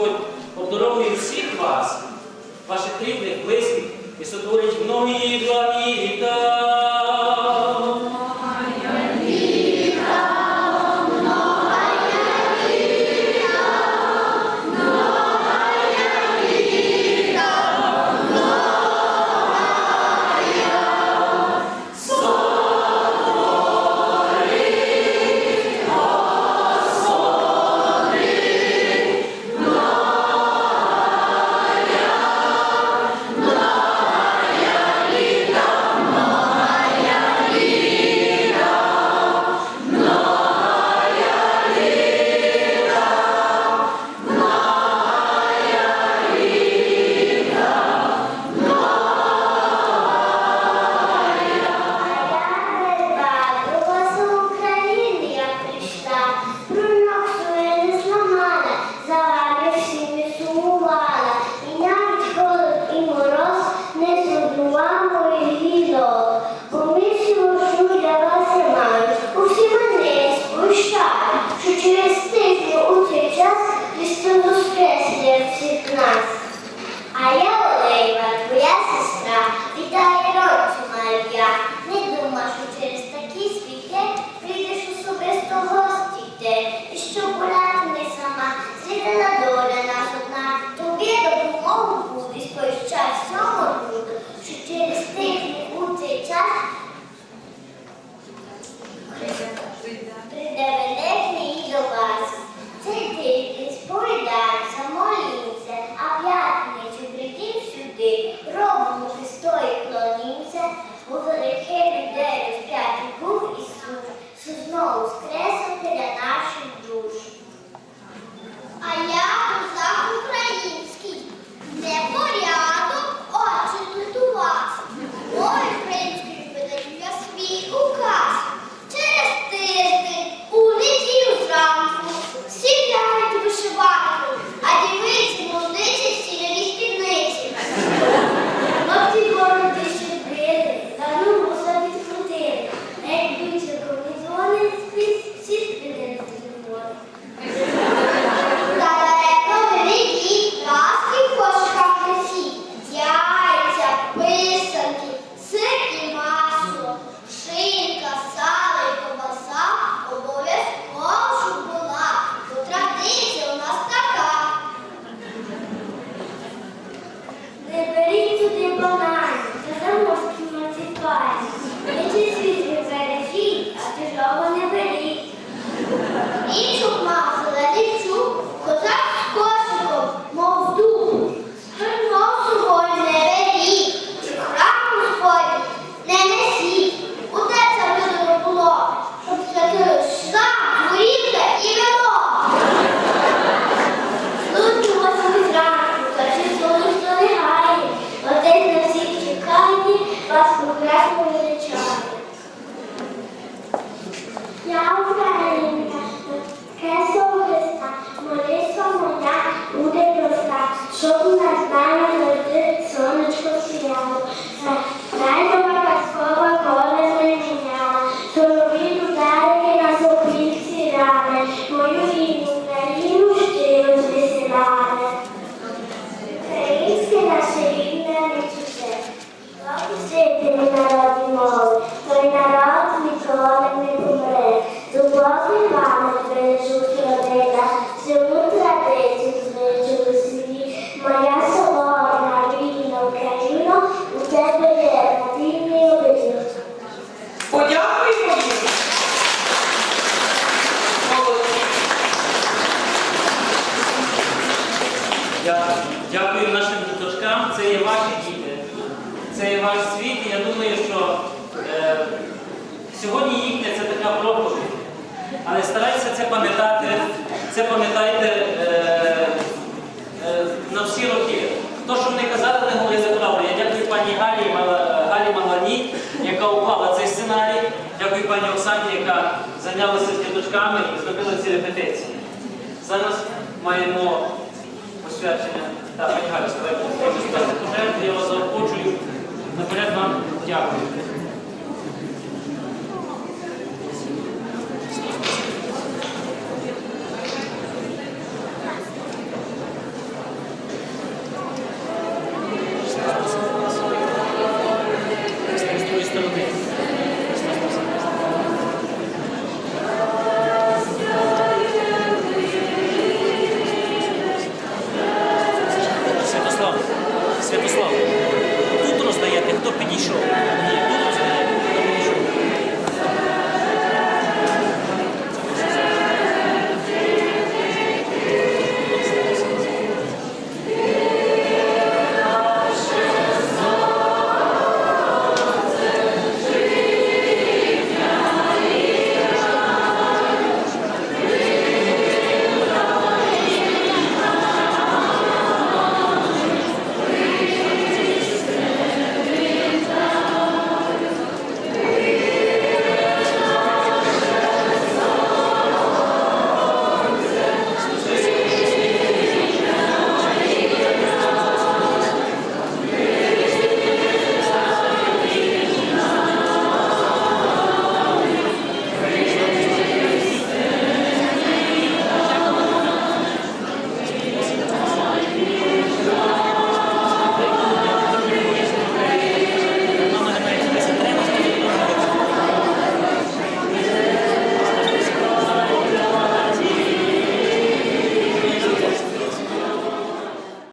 Господь обдаровує всіх вас, ваших рідних, близьких, і сотворить многі благі віта. Italia non si mai piace. palavras Сьогодні їхня це така проповідь. Але старайтеся це пам'ятати, це пам'ятайте е, е, на всі роки. То, що вони казали, не говорили правду. Я дякую пані Галі Галі Малані, яка уклала цей сценарій. Дякую пані Оксані, яка зайнялася з діточками і зробила ці репетиції. Зараз маємо посвячення. Так, пані Галі, старайтеся, я вас заохочую. Наперед вам дякую.